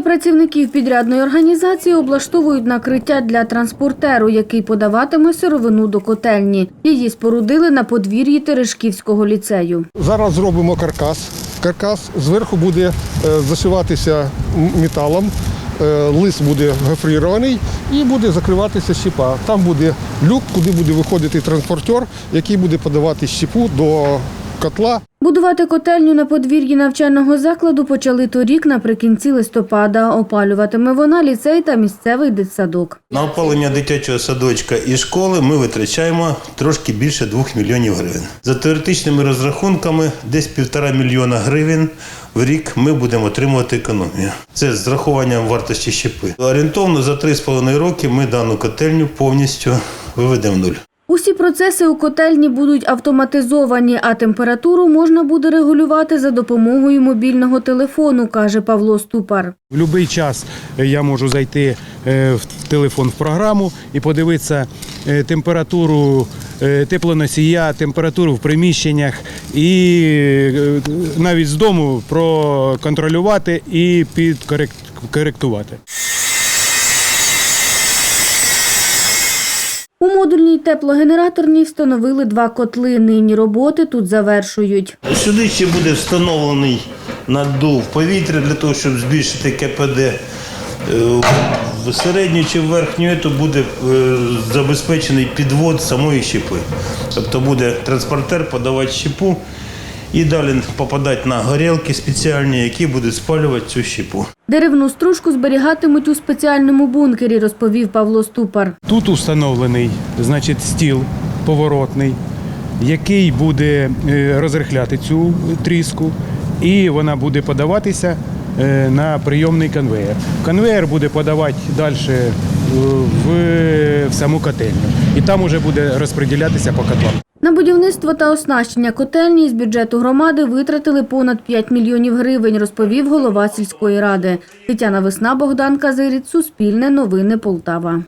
працівників підрядної організації облаштовують накриття для транспортеру, який подаватиме сировину до котельні. Її спорудили на подвір'ї Терешківського ліцею. Зараз зробимо каркас. Каркас зверху буде е, зашиватися металом, е, лист буде гофрірований і буде закриватися щепа. Там буде люк, куди буде виходити транспортер, який буде подавати щепу до котла. Будувати котельню на подвір'ї навчального закладу почали торік наприкінці листопада. Опалюватиме вона ліцей та місцевий дитсадок. На опалення дитячого садочка і школи ми витрачаємо трошки більше 2 мільйонів гривень. За теоретичними розрахунками, десь півтора мільйона гривень в рік ми будемо отримувати економію. Це з рахуванням вартості щепи. Орієнтовно за 3,5 роки ми дану котельню повністю виведемо в нуль. Усі процеси у котельні будуть автоматизовані, а температуру можна буде регулювати за допомогою мобільного телефону, каже Павло Ступар. В будь-який час е, я можу зайти е, в телефон в програму і подивитися е, температуру теплоносія, температуру в приміщеннях і навіть з дому проконтролювати і підкоректувати. У модульній теплогенераторній встановили два котли. Нині роботи тут завершують. Сюди ще буде встановлений наддув повітря для того, щоб збільшити КПД. Е, В середню чи в верхню ету буде е, забезпечений підвод самої щепи. Тобто буде транспортер подавати щепу і далі попадати на горілки спеціальні, які будуть спалювати цю щепу. Деревну стружку зберігатимуть у спеціальному бункері, розповів Павло Ступар. Тут установлений значить, стіл поворотний, який буде е, розрихляти цю тріску, і вона буде подаватися е, на прийомний конвеєр. Конвеєр буде подавати далі е, в, в саму котельню, і там вже буде розподілятися по котлам. На будівництво та оснащення котельні з бюджету громади витратили понад 5 мільйонів гривень, розповів голова сільської ради. Тетяна Весна, Богдан Казиріт, Суспільне новини Полтава.